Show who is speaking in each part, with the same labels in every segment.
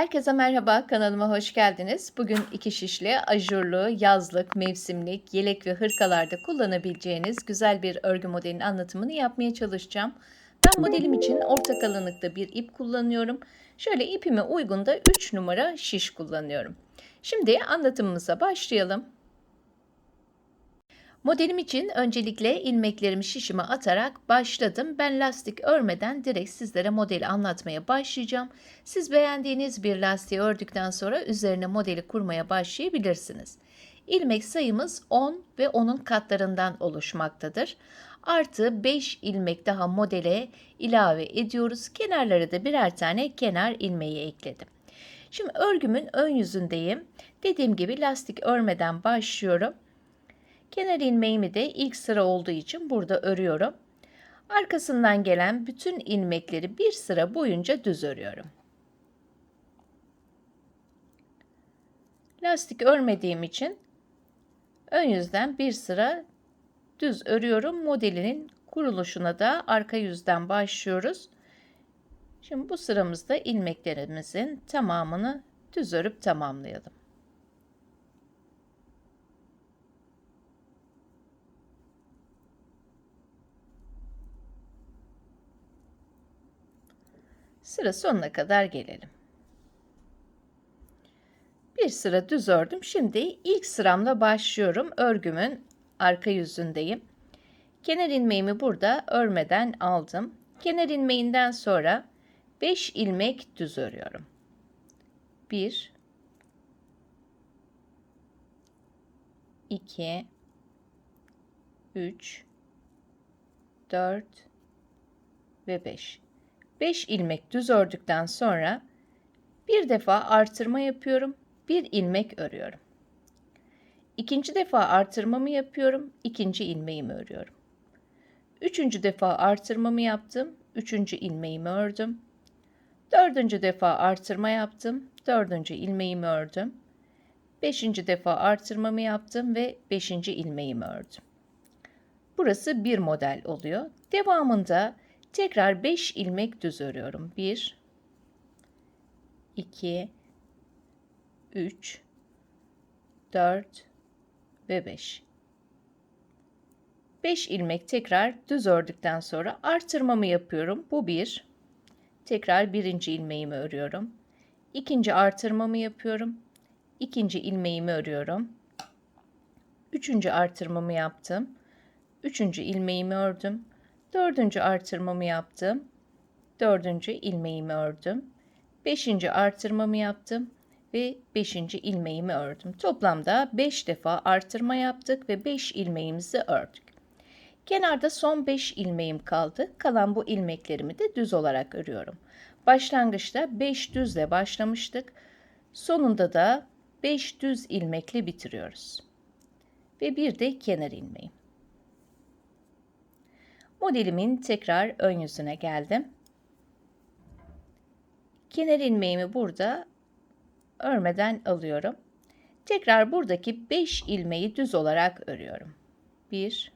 Speaker 1: Herkese merhaba, kanalıma hoş geldiniz. Bugün iki şişli, ajurlu, yazlık, mevsimlik, yelek ve hırkalarda kullanabileceğiniz güzel bir örgü modelinin anlatımını yapmaya çalışacağım. Ben modelim için orta kalınlıkta bir ip kullanıyorum. Şöyle ipime uygun da 3 numara şiş kullanıyorum. Şimdi anlatımımıza başlayalım. Modelim için öncelikle ilmeklerimi şişime atarak başladım. Ben lastik örmeden direkt sizlere modeli anlatmaya başlayacağım. Siz beğendiğiniz bir lastiği ördükten sonra üzerine modeli kurmaya başlayabilirsiniz. İlmek sayımız 10 ve onun katlarından oluşmaktadır. Artı 5 ilmek daha modele ilave ediyoruz. Kenarlara da birer tane kenar ilmeği ekledim. Şimdi örgümün ön yüzündeyim. Dediğim gibi lastik örmeden başlıyorum. Kenar ilmeğimi de ilk sıra olduğu için burada örüyorum. Arkasından gelen bütün ilmekleri bir sıra boyunca düz örüyorum. Lastik örmediğim için ön yüzden bir sıra düz örüyorum. Modelinin kuruluşuna da arka yüzden başlıyoruz. Şimdi bu sıramızda ilmeklerimizin tamamını düz örüp tamamlayalım. Sıra sonuna kadar gelelim. Bir sıra düz ördüm. Şimdi ilk sıramla başlıyorum. Örgümün arka yüzündeyim. Kenar ilmeğimi burada örmeden aldım. Kenar ilmeğinden sonra 5 ilmek düz örüyorum. 1 2 3 4 ve 5. 5 ilmek düz ördükten sonra bir defa artırma yapıyorum. Bir ilmek örüyorum. İkinci defa artırmamı yapıyorum. ikinci ilmeğimi örüyorum. Üçüncü defa artırmamı yaptım. Üçüncü ilmeğimi ördüm. Dördüncü defa artırma yaptım. Dördüncü ilmeğimi ördüm. Beşinci defa artırmamı yaptım ve beşinci ilmeğimi ördüm. Burası bir model oluyor. Devamında Tekrar 5 ilmek düz örüyorum. 1 2 3 4 ve 5. 5 ilmek tekrar düz ördükten sonra artırmamı yapıyorum. Bu bir. Tekrar birinci ilmeğimi örüyorum. İkinci artırmamı yapıyorum. İkinci ilmeğimi örüyorum. Üçüncü artırmamı yaptım. Üçüncü ilmeğimi ördüm. Dördüncü artırmamı yaptım. Dördüncü ilmeğimi ördüm. Beşinci artırmamı yaptım ve beşinci ilmeğimi ördüm. Toplamda beş defa artırma yaptık ve beş ilmeğimizi ördük. Kenarda son 5 ilmeğim kaldı. Kalan bu ilmeklerimi de düz olarak örüyorum. Başlangıçta 5 düzle başlamıştık. Sonunda da 5 düz ilmekle bitiriyoruz. Ve bir de kenar ilmeğim. Modelimin tekrar ön yüzüne geldim. Kenar ilmeğimi burada örmeden alıyorum. Tekrar buradaki 5 ilmeği düz olarak örüyorum. 1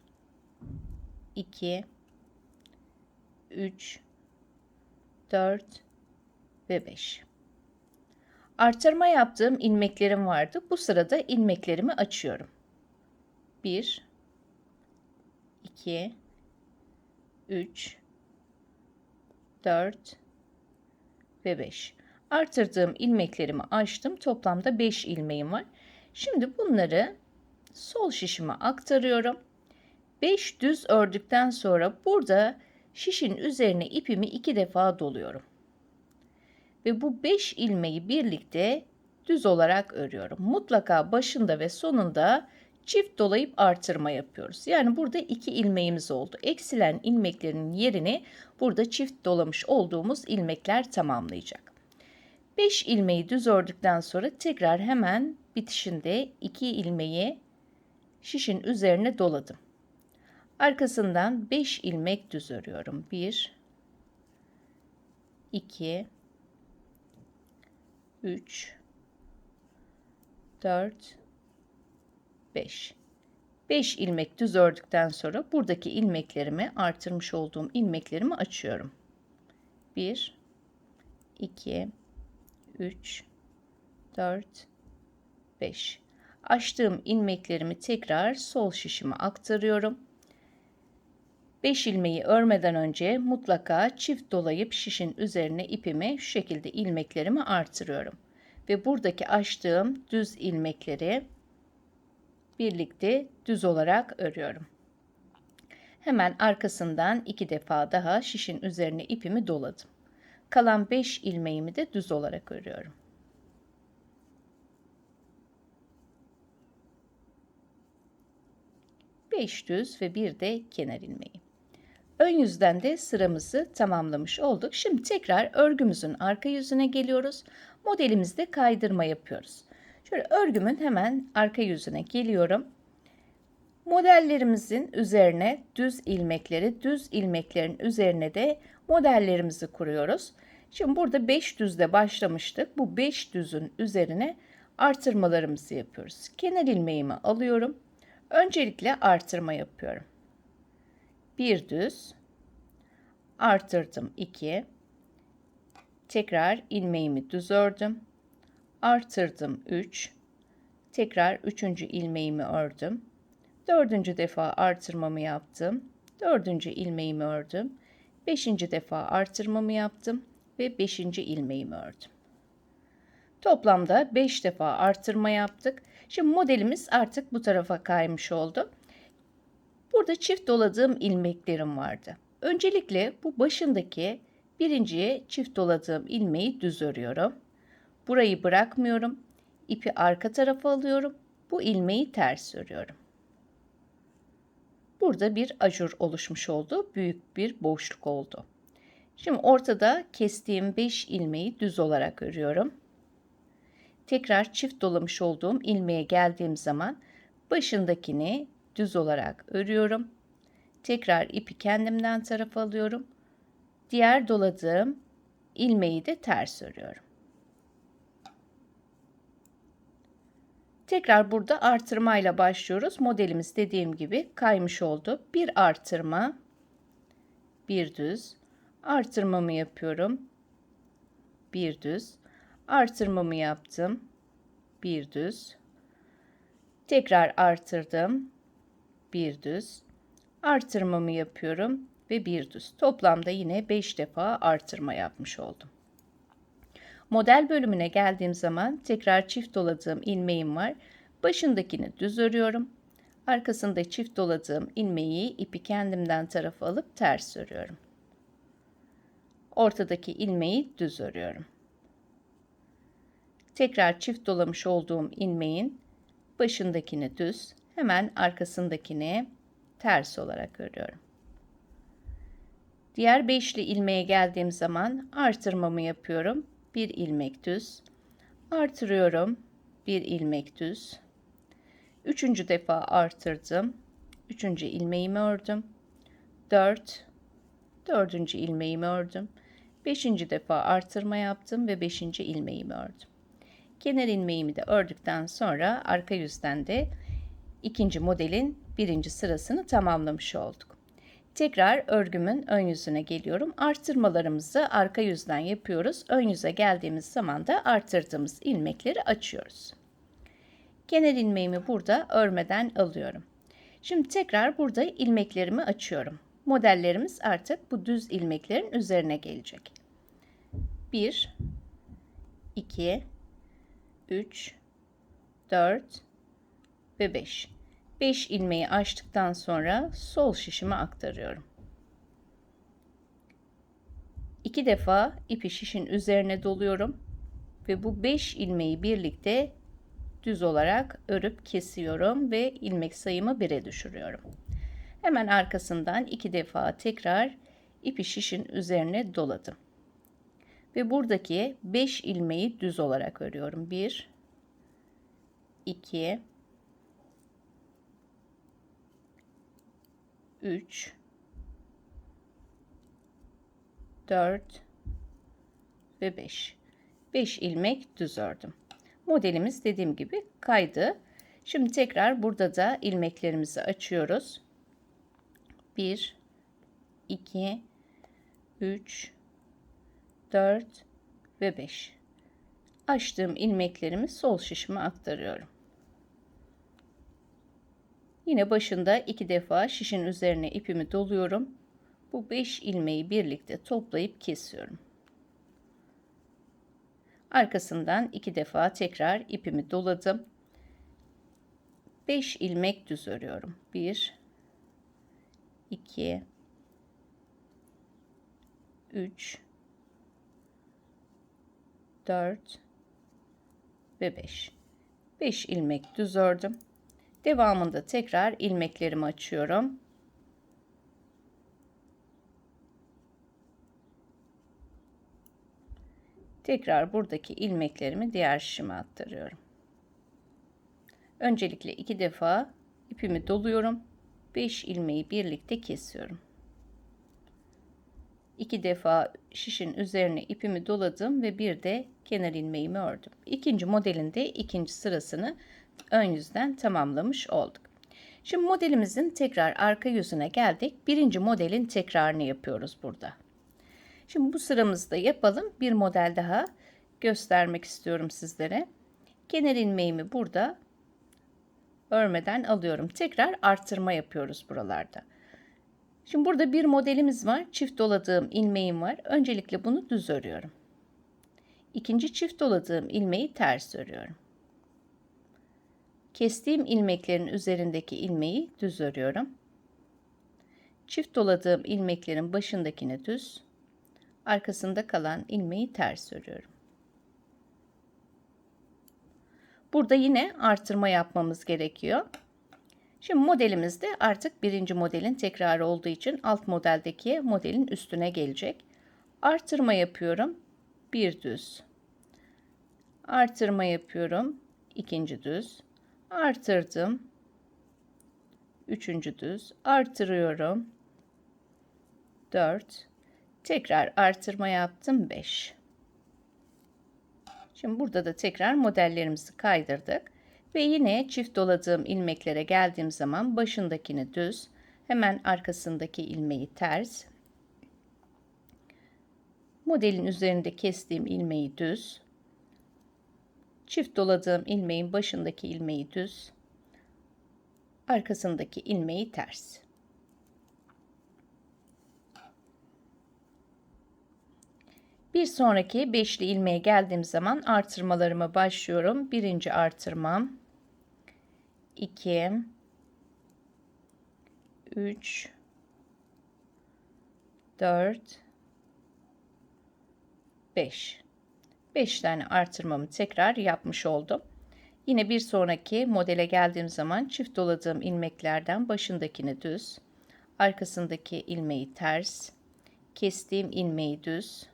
Speaker 1: 2 3 4 ve 5. Artırma yaptığım ilmeklerim vardı. Bu sırada ilmeklerimi açıyorum. 1 2 3 4 ve 5. Artırdığım ilmeklerimi açtım. Toplamda 5 ilmeğim var. Şimdi bunları sol şişime aktarıyorum. 5 düz ördükten sonra burada şişin üzerine ipimi iki defa doluyorum. Ve bu 5 ilmeği birlikte düz olarak örüyorum. Mutlaka başında ve sonunda çift dolayıp artırma yapıyoruz. Yani burada iki ilmeğimiz oldu. Eksilen ilmeklerin yerini burada çift dolamış olduğumuz ilmekler tamamlayacak. 5 ilmeği düz ördükten sonra tekrar hemen bitişinde 2 ilmeği şişin üzerine doladım. Arkasından 5 ilmek düz örüyorum. 1 2 3 4 5. 5 ilmek düz ördükten sonra buradaki ilmeklerimi artırmış olduğum ilmeklerimi açıyorum. 1 2 3 4 5 açtığım ilmeklerimi tekrar sol şişime aktarıyorum. 5 ilmeği örmeden önce mutlaka çift dolayıp şişin üzerine ipimi şu şekilde ilmeklerimi artırıyorum. Ve buradaki açtığım düz ilmekleri birlikte düz olarak örüyorum. Hemen arkasından iki defa daha şişin üzerine ipimi doladım. Kalan 5 ilmeğimi de düz olarak örüyorum. Beş düz ve bir de kenar ilmeği. Ön yüzden de sıramızı tamamlamış olduk. Şimdi tekrar örgümüzün arka yüzüne geliyoruz. Modelimizde kaydırma yapıyoruz. Şöyle örgümün hemen arka yüzüne geliyorum. Modellerimizin üzerine düz ilmekleri, düz ilmeklerin üzerine de modellerimizi kuruyoruz. Şimdi burada 5 düzle başlamıştık. Bu 5 düzün üzerine artırmalarımızı yapıyoruz. Kenar ilmeğimi alıyorum. Öncelikle artırma yapıyorum. Bir düz, artırdım 2, tekrar ilmeğimi düz ördüm, artırdım 3, tekrar üçüncü ilmeğimi ördüm, dördüncü defa artırmamı yaptım, dördüncü ilmeğimi ördüm, beşinci defa artırmamı yaptım ve beşinci ilmeğimi ördüm. Toplamda 5 defa artırma yaptık. Şimdi modelimiz artık bu tarafa kaymış oldu. Burada çift doladığım ilmeklerim vardı. Öncelikle bu başındaki birinciye çift doladığım ilmeği düz örüyorum. Burayı bırakmıyorum. İpi arka tarafa alıyorum. Bu ilmeği ters örüyorum. Burada bir ajur oluşmuş oldu. Büyük bir boşluk oldu. Şimdi ortada kestiğim 5 ilmeği düz olarak örüyorum. Tekrar çift dolamış olduğum ilmeğe geldiğim zaman başındakini düz olarak örüyorum. Tekrar ipi kendimden tarafa alıyorum. Diğer doladığım ilmeği de ters örüyorum. Tekrar burada artırmayla başlıyoruz. Modelimiz dediğim gibi kaymış oldu. Bir artırma, bir düz, artırmamı yapıyorum. Bir düz, artırmamı yaptım. Bir düz. Tekrar artırdım bir düz. Artırmamı yapıyorum ve bir düz. Toplamda yine 5 defa artırma yapmış oldum. Model bölümüne geldiğim zaman tekrar çift doladığım ilmeğim var. Başındakini düz örüyorum. Arkasında çift doladığım ilmeği ipi kendimden tarafa alıp ters örüyorum. Ortadaki ilmeği düz örüyorum. Tekrar çift dolamış olduğum ilmeğin başındakini düz, hemen arkasındakini ters olarak örüyorum. Diğer beşli ilmeğe geldiğim zaman artırmamı yapıyorum. Bir ilmek düz. Artırıyorum. Bir ilmek düz. Üçüncü defa artırdım. Üçüncü ilmeğimi ördüm. Dört. Dördüncü ilmeğimi ördüm. Beşinci defa artırma yaptım ve beşinci ilmeğimi ördüm. Kenar ilmeğimi de ördükten sonra arka yüzden de ikinci modelin birinci sırasını tamamlamış olduk. Tekrar örgümün ön yüzüne geliyorum. Artırmalarımızı arka yüzden yapıyoruz. Ön yüze geldiğimiz zaman da artırdığımız ilmekleri açıyoruz. Kenar ilmeğimi burada örmeden alıyorum. Şimdi tekrar burada ilmeklerimi açıyorum. Modellerimiz artık bu düz ilmeklerin üzerine gelecek. 1 2 3 4 ve 5. 5 ilmeği açtıktan sonra sol şişime aktarıyorum. 2 defa ipi şişin üzerine doluyorum ve bu 5 ilmeği birlikte düz olarak örüp kesiyorum ve ilmek sayımı 1'e düşürüyorum. Hemen arkasından 2 defa tekrar ipi şişin üzerine doladım. Ve buradaki 5 ilmeği düz olarak örüyorum. 1 2 3 4 ve 5. 5 ilmek düz ördüm. Modelimiz dediğim gibi kaydı. Şimdi tekrar burada da ilmeklerimizi açıyoruz. 1 2 3 4 ve 5. açtığım ilmeklerimi sol şişime aktarıyorum. Yine başında iki defa şişin üzerine ipimi doluyorum. Bu 5 ilmeği birlikte toplayıp kesiyorum. Arkasından iki defa tekrar ipimi doladım. 5 ilmek düz örüyorum. 1 2 3 4 ve 5. 5 ilmek düz ördüm. Devamında tekrar ilmeklerimi açıyorum. Tekrar buradaki ilmeklerimi diğer şişime aktarıyorum. Öncelikle iki defa ipimi doluyorum. 5 ilmeği birlikte kesiyorum. İki defa şişin üzerine ipimi doladım ve bir de kenar ilmeğimi ördüm. İkinci modelinde ikinci sırasını ön yüzden tamamlamış olduk. Şimdi modelimizin tekrar arka yüzüne geldik. Birinci modelin tekrarını yapıyoruz burada. Şimdi bu sıramızda yapalım. Bir model daha göstermek istiyorum sizlere. Kenar ilmeğimi burada örmeden alıyorum. Tekrar artırma yapıyoruz buralarda. Şimdi burada bir modelimiz var. Çift doladığım ilmeğim var. Öncelikle bunu düz örüyorum. İkinci çift doladığım ilmeği ters örüyorum. Kestiğim ilmeklerin üzerindeki ilmeği düz örüyorum. Çift doladığım ilmeklerin başındakini düz, arkasında kalan ilmeği ters örüyorum. Burada yine artırma yapmamız gerekiyor. Şimdi modelimizde artık birinci modelin tekrarı olduğu için alt modeldeki modelin üstüne gelecek. Artırma yapıyorum. Bir düz. Artırma yapıyorum. ikinci düz. Artırdım. Üçüncü düz. Artırıyorum. Dört. Tekrar artırma yaptım. Beş. Şimdi burada da tekrar modellerimizi kaydırdık. Ve yine çift doladığım ilmeklere geldiğim zaman başındakini düz, hemen arkasındaki ilmeği ters. Modelin üzerinde kestiğim ilmeği düz. Çift doladığım ilmeğin başındaki ilmeği düz. Arkasındaki ilmeği ters. Bir sonraki beşli ilmeğe geldiğim zaman artırmalarıma başlıyorum. Birinci artırmam 2 3 4 5 5 tane artırmamı tekrar yapmış oldum. Yine bir sonraki modele geldiğim zaman çift doladığım ilmeklerden başındakini düz, arkasındaki ilmeği ters, kestiğim ilmeği düz,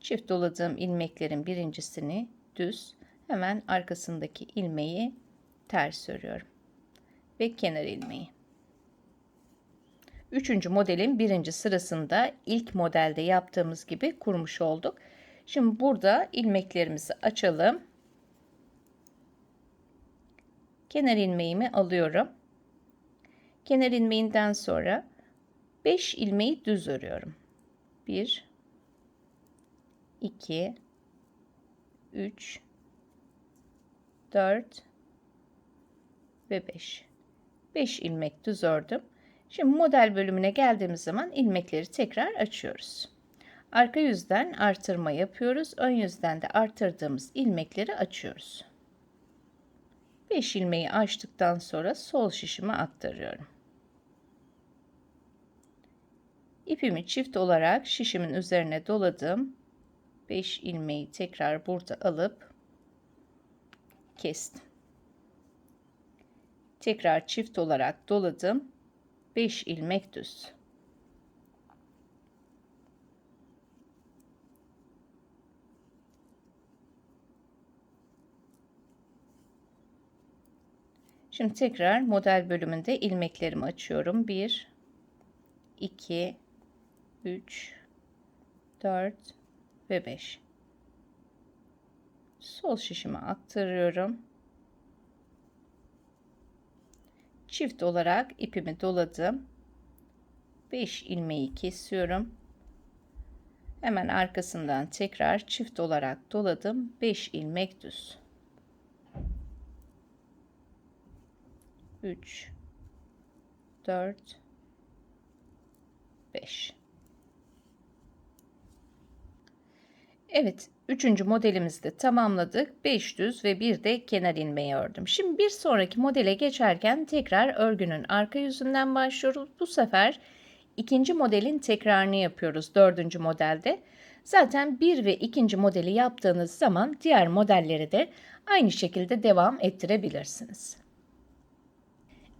Speaker 1: çift doladığım ilmeklerin birincisini düz, hemen arkasındaki ilmeği ters örüyorum ve kenar ilmeği. Üçüncü modelin birinci sırasında ilk modelde yaptığımız gibi kurmuş olduk. Şimdi burada ilmeklerimizi açalım. Kenar ilmeğimi alıyorum. Kenar ilmeğinden sonra 5 ilmeği düz örüyorum. 1 2 3 4 ve 5. 5 ilmek düz ördüm. Şimdi model bölümüne geldiğimiz zaman ilmekleri tekrar açıyoruz. Arka yüzden artırma yapıyoruz. Ön yüzden de artırdığımız ilmekleri açıyoruz. 5 ilmeği açtıktan sonra sol şişime aktarıyorum. İpimi çift olarak şişimin üzerine doladım. 5 ilmeği tekrar burada alıp kestim. Tekrar çift olarak doladım. 5 ilmek düz. Şimdi tekrar model bölümünde ilmeklerimi açıyorum. 1 2 3 4 ve 5. Sol şişime aktarıyorum. çift olarak ipimi doladım. 5 ilmeği kesiyorum. Hemen arkasından tekrar çift olarak doladım. 5 ilmek düz. 3 4 5 Evet, üçüncü modelimizi de tamamladık. 5 düz ve bir de kenar ilmeği ördüm. Şimdi bir sonraki modele geçerken tekrar örgünün arka yüzünden başlıyoruz. Bu sefer ikinci modelin tekrarını yapıyoruz dördüncü modelde. Zaten bir ve ikinci modeli yaptığınız zaman diğer modelleri de aynı şekilde devam ettirebilirsiniz.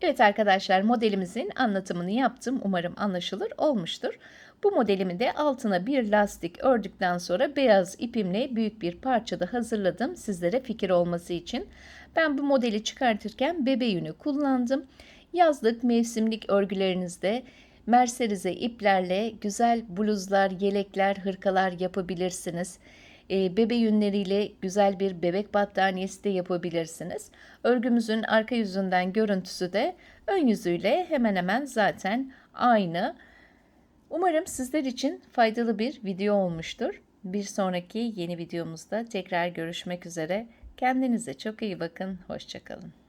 Speaker 1: Evet arkadaşlar modelimizin anlatımını yaptım. Umarım anlaşılır olmuştur. Bu modelimi de altına bir lastik ördükten sonra beyaz ipimle büyük bir parçada hazırladım sizlere fikir olması için. Ben bu modeli çıkartırken bebe yünü kullandım. Yazlık mevsimlik örgülerinizde merserize iplerle güzel bluzlar, yelekler, hırkalar yapabilirsiniz. E, bebe yünleriyle güzel bir bebek battaniyesi de yapabilirsiniz. Örgümüzün arka yüzünden görüntüsü de ön yüzüyle hemen hemen zaten aynı. Umarım sizler için faydalı bir video olmuştur. Bir sonraki yeni videomuzda tekrar görüşmek üzere. Kendinize çok iyi bakın. Hoşçakalın.